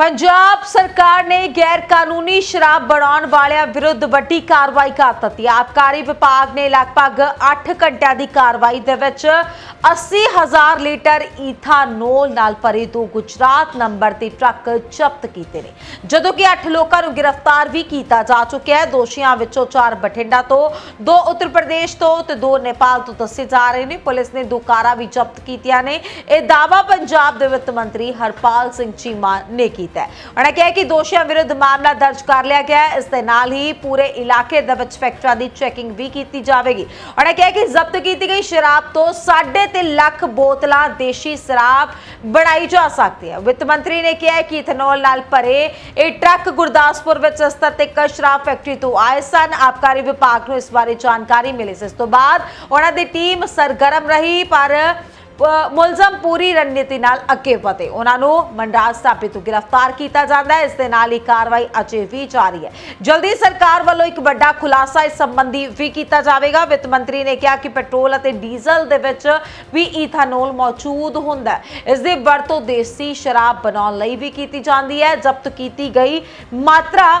ਪੰਜਾਬ ਸਰਕਾਰ ਨੇ ਗੈਰ ਕਾਨੂੰਨੀ ਸ਼ਰਾਬ ਬਣਾਉਣ ਵਾਲਿਆਂ ਵਿਰੁੱਧ ਵੱਡੀ ਕਾਰਵਾਈ ਕਰ ਦਿੱਤੀ। ਆਬਕਾਰੀ ਵਿਭਾਗ ਨੇ ਲਗਭਗ 8 ਘੰਟਿਆਂ ਦੀ ਕਾਰਵਾਈ ਦੇ ਵਿੱਚ 80000 ਲੀਟਰ ਈਥਾਨੋਲ ਨਾਲ ਭਰੇ ਦੋ ਗੁਜਰਾਤ ਨੰਬਰ ਦੇ ਟਰੱਕ ਜ਼ਬਤ ਕੀਤੇ ਨੇ। ਜਦੋਂ ਕਿ 8 ਲੋਕਾਂ ਨੂੰ ਗ੍ਰਿਫਤਾਰ ਵੀ ਕੀਤਾ ਜਾ ਚੁੱਕਿਆ ਹੈ, ਦੋਸ਼ੀਆਂ ਵਿੱਚੋਂ 4 ਬਠਿੰਡਾ ਤੋਂ, ਦੋ ਉੱਤਰ ਪ੍ਰਦੇਸ਼ ਤੋਂ ਤੇ ਦੋ ਨੇਪਾਲ ਤੋਂ ਦੱਸੇ ਜਾ ਰਹੇ ਨੇ। ਪੁਲਿਸ ਨੇ ਦੋ ਕਾਰਾਂ ਵੀ ਜ਼ਬਤ ਕੀਤੀਆਂ ਨੇ। ਇਹ ਦਾਵਾ ਪੰਜਾਬ ਦੇ ਵਿੱਤ ਮੰਤਰੀ ਹਰਪਾਲ ਸਿੰਘ ਚੀਮਾ ਨੇ ਕੀਤਾ। ਹੈ। ਉਹਨਾਂ ਕਿਹਾ ਕਿ ਦੋਸ਼ੀਆਂ ਵਿਰੁੱਧ ਮਾਮਲਾ ਦਰਜ ਕਰ ਲਿਆ ਗਿਆ ਹੈ। ਇਸ ਦੇ ਨਾਲ ਹੀ ਪੂਰੇ ਇਲਾਕੇ ਦੇ ਵਿੱਚ ਫੈਕਟਰਾਂ ਦੀ ਚੈਕਿੰਗ ਵੀ ਕੀਤੀ ਜਾਵੇਗੀ। ਉਹਨਾਂ ਕਿਹਾ ਕਿ ਜ਼ਬਤ ਕੀਤੀ ਗਈ ਸ਼ਰਾਬ ਤੋਂ 3.5 ਲੱਖ ਬੋਤਲਾਂ ਦੇਸ਼ੀ ਸ਼ਰਾਬ ਬਣਾਈ ਜਾ ਸਕਦੀ ਹੈ। ਵਿੱਤ ਮੰਤਰੀ ਨੇ ਕਿਹਾ ਕਿ ਇਥਨੋਲ ਨਾਲ ਭਰੇ ਇਹ ਟਰੱਕ ਗੁਰਦਾਸਪੁਰ ਵਿੱਚ ਸਥਿਤ ਇੱਕ ਸ਼ਰਾਬ ਫੈਕਟਰੀ ਤੋਂ ਆਏ ਸਨ। ਆਬਕਾਰੀ ਵਿਭਾਗ ਨੂੰ ਇਸ ਬਾਰੇ ਜਾਣਕਾਰੀ ਮਿਲੀ ਸੀ। ਇਸ ਤੋਂ ਬਾਅਦ ਉਹਨਾਂ ਦੀ ਟੀਮ ਸਰਗਰਮ ਰਹੀ, ਪਰ ਮੁਲਜ਼ਮ ਪੂਰੀ ਰਣਨੀਤੀ ਨਾਲ ਅੱਗੇ ਵਧੇ। ਉਹਨਾਂ ਨੂੰ ਮੰਡਾਲ ਸਥਾਪਿਤ ਤੋਂ ਗ੍ਰਿਫਤਾਰ ਕੀਤਾ ਜਾਂਦਾ ਹੈ। ਇਸ ਦੇ ਨਾਲ ਹੀ ਕਾਰਵਾਈ ਅਜੇ ਵੀ ਜਾਰੀ ਹੈ। ਜਲਦੀ ਸਰਕਾਰ ਵੱਲੋਂ ਇੱਕ ਵੱਡਾ ਖੁਲਾਸਾ ਇਸ ਸੰਬੰਧੀ ਵੀ ਕੀਤਾ ਜਾਵੇਗਾ। ਵਿੱਤ ਮੰਤਰੀ ਨੇ ਕਿਹਾ ਕਿ ਪੈਟਰੋਲ ਅਤੇ ਡੀਜ਼ਲ ਦੇ ਵਿੱਚ ਵੀ ਈਥਾਨੋਲ ਮੌਜੂਦ ਹੁੰਦਾ ਹੈ। ਇਸ ਦੀ ਵਰਤੋਂ ਦੇਸੀ ਸ਼ਰਾਬ ਬਣਾਉਣ ਲਈ ਵੀ ਕੀਤੀ ਜਾਂਦੀ ਹੈ। ਜ਼ਬਤ ਕੀਤੀ ਗਈ ਮਾਤਰਾ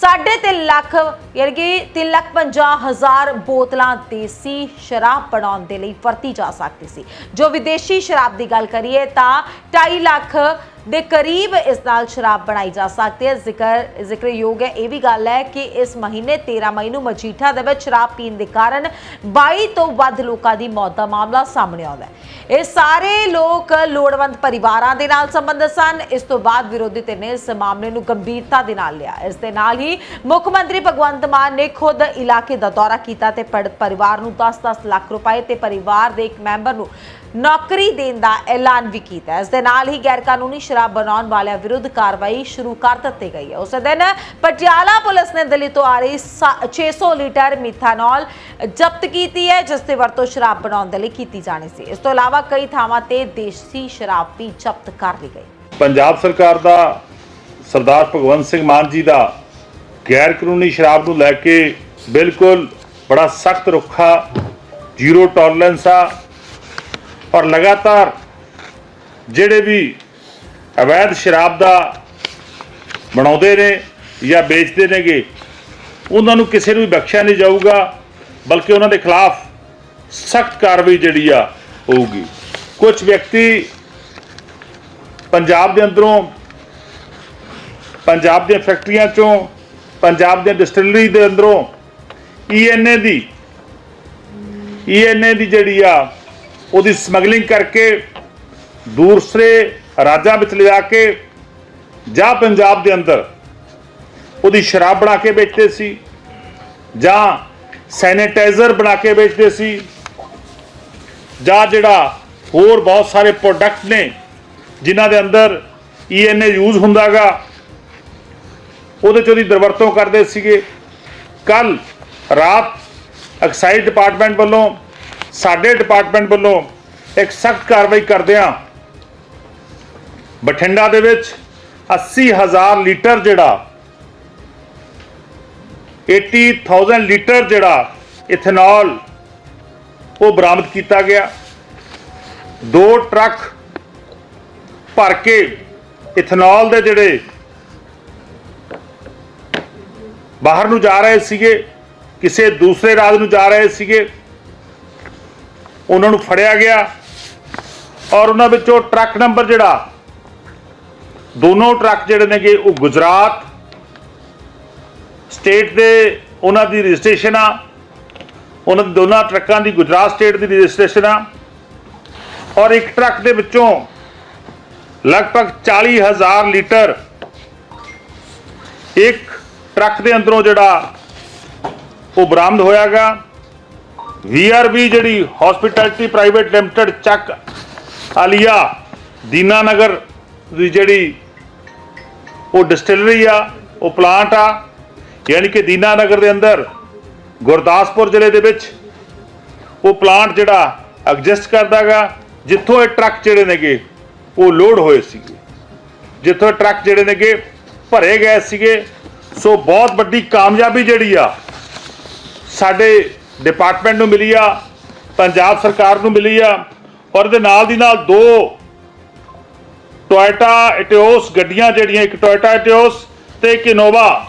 ਸਾਢੇ ਤਿੰਨ ਲੱਖ, ਯਾਨੀ ਕਿ ਤਿੰਨ ਲੱਖ ਪੰਜਾਹ ਹਜ਼ਾਰ ਬੋਤਲਾਂ ਦੇਸੀ ਸ਼ਰਾਬ ਬਣਾਉਣ ਦੇ ਲਈ ਵਰਤੀ ਜਾ ਸਕਦੀ ਸੀ। ਜੋ ਵਿਦੇਸ਼ੀ ਸ਼ਰਾਬ ਦੀ ਗੱਲ ਕਰੀਏ ਤਾਂ 2.5 ਲੱਖ ਦੇ ਕਰੀਬ ਇਸ ਨਾਲ ਸ਼ਰਾਬ ਬਣਾਈ ਜਾ ਸਕਦੀ ਹੈ। ਜ਼ਿਕਰ, ਜ਼ਿਕਰਯੋਗ ਹੈ, ਇਹ ਵੀ ਗੱਲ ਹੈ ਕਿ ਇਸ ਮਹੀਨੇ 13 ਮਈ ਨੂੰ ਮਜੀਠਾ ਦੇ ਵਿੱਚ ਸ਼ਰਾਬ ਪੀਣ ਦੇ ਕਾਰਨ 22 ਤੋਂ ਵੱਧ ਲੋਕਾਂ ਦੀ ਮੌਤ ਦਾ ਮਾਮਲਾ ਸਾਹਮਣੇ ਆਉਂਦਾ ਹੈ। ਇਹ ਸਾਰੇ ਲੋਕ ਲੋੜਵੰਦ ਪਰਿਵਾਰਾਂ ਦੇ ਨਾਲ ਸੰਬੰਧਿਤ ਸਨ। ਇਸ ਤੋਂ ਬਾਅਦ ਵਿਰੋਧੀ ਧਿਰ ਨੇ ਇਸ ਮਾਮਲੇ ਨੂੰ ਗੰਭੀਰਤਾ ਦੇ ਨਾਲ ਲਿਆ। ਇਸ ਦੇ ਨਾਲ ਹੀ ਮੁੱਖ ਮੰਤਰੀ ਭਗਵੰਤ ਮਾਨ ਨੇ ਖੁਦ ਇਲਾਕੇ ਦਾ ਦੌਰਾ ਕੀਤਾ ਤੇ ਪੀੜਤ ਪਰਿਵਾਰ ਨੂੰ 10-10 ਲੱਖ ਰੁਪਏ ਤੇ ਪਰਿਵਾਰ ਦੇ ਇੱਕ ਮੈਂਬਰ ਨੂੰ ਨੌਕਰੀ ਦੇਣ ਦਾ ਐਲਾਨ ਵੀ ਕੀਤਾ। ਇਸ ਦੇ ਨਾਲ ਹੀ ਗੈਰ ਕਾਨੂੰਨੀ ਸ਼ਰਾਬ ਬਣਾਉਣ ਵਾਲਿਆਂ ਵਿਰੁੱਧ ਕਾਰਵਾਈ ਸ਼ੁਰੂ ਕਰ ਦਿੱਤੀ ਗਈ ਹੈ। ਉਸੇ ਦਿਨ ਪਟਿਆਲਾ ਪੁਲਿਸ ਨੇ ਦਿੱਲੀ ਤੋਂ ਆ ਰਹੀ 600 ਲੀਟਰ ਮਿਥਾਨੋਲ ਜ਼ਬਤ ਕੀਤੀ ਹੈ, ਜਿਸ ਦੀ ਵਰਤੋਂ ਸ਼ਰਾਬ ਬਣਾਉਣ ਦੇ ਲਈ ਕੀਤੀ ਜਾਣੀ ਸੀ। ਇਸ ਤੋਂ ਇਲਾਵਾ ਕਈ ਥਾਵਾਂ ਤੇ ਦੇਸੀ ਸ਼ਰਾਬ ਵੀ ਜ਼ਬਤ ਕਰ ਲਈ ਗਈ। ਪੰਜਾਬ ਸਰਕਾਰ ਦਾ ਸਰਦਾਰ ਭਗਵੰਤ ਸਿੰਘ ਮਾਨ ਜੀ ਦਾ ਗੈਰ ਕਾਨੂੰਨੀ ਸ਼ਰਾਬ ਨੂੰ ਲੈ ਕੇ ਬਿਲਕੁਲ ਬੜਾ ਸਖਤ ਰੁੱਖਾ, ਜ਼ੀਰੋ ਟੋਲਰੈਂਸ ਆ ਔਰ ਲਗਾਤਾਰ ਜਿਹੜੇ ਵੀ ਅਵੈਧ ਸ਼ਰਾਬ ਦਾ ਬਣਾਉਂਦੇ ਨੇ ਜਾਂ ਵੇਚਦੇ ਨੇਗੇ, ਉਹਨਾਂ ਨੂੰ ਕਿਸੇ ਨੂੰ ਵੀ ਬਖਸ਼ਿਆ ਨਹੀਂ ਜਾਊਗਾ, ਬਲਕਿ ਉਹਨਾਂ ਦੇ ਖਿਲਾਫ ਸਖਤ ਕਾਰਵਾਈ ਜਿਹੜੀ ਆ ਹੋਊਗੀ। ਕੁਝ ਵਿਅਕਤੀ ਪੰਜਾਬ ਦੇ ਅੰਦਰੋਂ, ਪੰਜਾਬ ਦੀਆਂ ਫੈਕਟਰੀਆਂ ਚੋਂ, ਪੰਜਾਬ ਦੀਆਂ ਡਿਸਟਿਲਰੀ ਦੇ ਅੰਦਰੋਂ ਈਐਨਏ ਦੀ ਈਐਨਏ ਦੀ ਜਿਹੜੀ ਆ, ਉਹਦੀ ਸਮਗਲਿੰਗ ਕਰਕੇ ਦੂਸਰੇ ਰਾਜਾਂ ਵਿੱਚ ਲਿਜਾ ਕੇ ਜਾਂ ਪੰਜਾਬ ਦੇ ਅੰਦਰ ਉਹਦੀ ਸ਼ਰਾਬ ਬਣਾ ਕੇ ਵੇਚਦੇ ਸੀ ਜਾਂ ਸੈਨੀਟਾਈਜ਼ਰ ਬਣਾ ਕੇ ਵੇਚਦੇ ਸੀ ਜਾਂ ਜਿਹੜਾ ਹੋਰ ਬਹੁਤ ਸਾਰੇ ਪ੍ਰੋਡਕਟ ਨੇ ਜਿਨ੍ਹਾਂ ਦੇ ਅੰਦਰ ਈਐਨਏ ਯੂਜ਼ ਹੁੰਦਾਗਾ, ਉਹਦੇ ਚ ਉਹਦੀ ਦੁਰਵਰਤੋਂ ਕਰਦੇ ਸੀਗੇ। ਕੱਲ ਰਾਤ ਐਕਸਾਈਜ਼ ਡਿਪਾਰਟਮੈਂਟ ਵੱਲੋਂ, ਸਾਡੇ ਡਿਪਾਰਟਮੈਂਟ ਵੱਲੋਂ ਇੱਕ ਸਖਤ ਕਾਰਵਾਈ ਕਰਦਿਆਂ ਬਠਿੰਡਾ ਦੇ ਵਿੱਚ 80000 ਲੀਟਰ ਜਿਹੜਾ 80000 ਲੀਟਰ ਜਿਹੜਾ ਇਥਨੋਲ ਉਹ ਬਰਾਮਦ ਕੀਤਾ ਗਿਆ। ਦੋ ਟਰੱਕ ਭਰ ਕੇ ਇਥਨੋਲ ਦੇ ਜਿਹੜੇ ਬਾਹਰ ਨੂੰ ਜਾ ਰਹੇ ਸੀਗੇ, ਕਿਸੇ ਦੂਸਰੇ ਰਾਜ ਨੂੰ ਜਾ ਰਹੇ ਸੀਗੇ, ਉਹਨਾਂ ਨੂੰ ਫੜਿਆ ਗਿਆ ਔਰ ਉਹਨਾਂ ਵਿੱਚੋਂ ਟਰੱਕ ਨੰਬਰ ਜਿਹੜਾ ਦੋਨੋਂ ਟਰੱਕ ਜਿਹੜੇ ਨੇਗੇ ਉਹ ਗੁਜਰਾਤ ਸਟੇਟ ਦੇ ਉਹਨਾਂ ਦੀ ਰਜਿਸਟ੍ਰੇਸ਼ਨ ਆ। ਉਹਨਾਂ ਦੇ ਦੋਨਾਂ ਟਰੱਕਾਂ ਦੀ ਗੁਜਰਾਤ ਸਟੇਟ ਦੀ ਰਜਿਸਟ੍ਰੇਸ਼ਨ ਆ। ਔਰ ਇੱਕ ਟਰੱਕ ਦੇ ਵਿੱਚੋਂ ਲਗਭਗ 40000 ਲੀਟਰ ਇੱਕ ਟਰੱਕ ਦੇ ਅੰਦਰੋਂ ਜਿਹੜਾ ਉਹ ਬਰਾਮਦ ਹੋਇਆਗਾ। ਵੀਆਰਬੀ ਜਿਹੜੀ ਹਸਪਿਟੈਲਿਟੀ ਪ੍ਰਾਈਵੇਟ ਲਿਮਟਿਡ ਚੱਕ ਆਲੀਆ ਦੀਨਾਨਗਰ ਦੀ ਜਿਹੜੀ ਉਹ ਡਿਸਟਿਲਰੀ ਆ, ਉਹ ਪਲਾਂਟ ਆ, ਯਾਨੀ ਕਿ ਦੀਨਾਨਗਰ ਦੇ ਅੰਦਰ, ਗੁਰਦਾਸਪੁਰ ਜ਼ਿਲ੍ਹੇ ਦੇ ਵਿੱਚ, ਉਹ ਪਲਾਂਟ ਜਿਹੜਾ ਐਗਜ਼ਿਸਟ ਕਰਦਾਗਾ, ਜਿੱਥੋਂ ਇਹ ਟਰੱਕ ਜਿਹੜੇ ਨੇਗੇ, ਉਹ ਲੋਡ ਹੋਏ ਸੀਗੇ। ਜਿੱਥੋਂ ਇਹ ਟਰੱਕ ਜਿਹੜੇ ਨੇਗੇ, ਭਰੇ ਗਏ ਸੀਗੇ। ਸੋ ਬਹੁਤ ਵੱਡੀ ਕਾਮਯਾਬੀ ਜਿਹੜੀ ਆ, ਸਾਡੇ ਡਿਪਾਰਟਮੈਂਟ ਨੂੰ ਮਿਲੀ ਆ, ਪੰਜਾਬ ਸਰਕਾਰ ਨੂੰ ਮਿਲੀ ਆ, ਔਰ ਦੇ ਨਾਲ ਦੀ ਨਾਲ ਦੋ ਟੋਇਟਾ ਇਟਿਓਸ ਗੱਡੀਆਂ ਜਿਹੜੀਆਂ, ਇੱਕ ਟੋਇਟਾ ਇਟਿਓਸ ਤੇ ਇੱਕ ਇਨੋਵਾ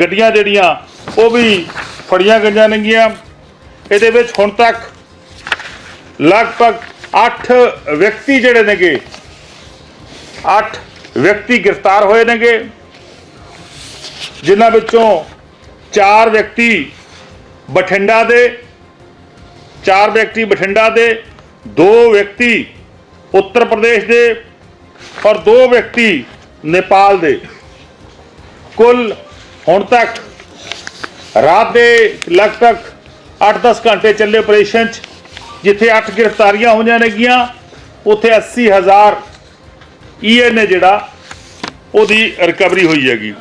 ਗੱਡੀਆਂ ਜਿਹੜੀਆਂ, ਉਹ ਵੀ ਫੜੀਆਂ ਗਈਆਂ ਨੇਗੀਆਂ। ਇਹਦੇ ਵਿੱਚ ਹੁਣ ਤੱਕ ਲਗਭਗ 8 ਵਿਅਕਤੀ ਜਿਹੜੇ ਨੇਗੇ 8 ਵਿਅਕਤੀ ਗ੍ਰਿਫਤਾਰ ਹੋਏ ਨੇਗੇ, ਜਿਨ੍ਹਾਂ ਵਿੱਚੋਂ 4 ਵਿਅਕਤੀ ਬਠਿੰਡਾ ਦੇ 4 ਵਿਅਕਤੀ ਬਠਿੰਡਾ ਦੇ 2 ਵਿਅਕਤੀ ਉੱਤਰ ਪ੍ਰਦੇਸ਼ ਦੇ ਔਰ ਦੋ ਵਿਅਕਤੀ ਨੇਪਾਲ ਦੇ। ਕੁੱਲ ਹੁਣ ਤੱਕ ਰਾਤ ਦੇ ਲਗਭਗ 8-10 ਘੰਟੇ ਚੱਲੇ ਆਪਰੇਸ਼ਨ 'ਚ, ਜਿੱਥੇ 8 ਗ੍ਰਿਫਤਾਰੀਆਂ ਹੋਈਆਂ ਨੇਗੀਆਂ, ਉੱਥੇ 80000 ਈਏ ਨੇ ਜਿਹੜਾ, ਉਹਦੀ ਰਿਕਵਰੀ ਹੋਈ ਹੈਗੀ।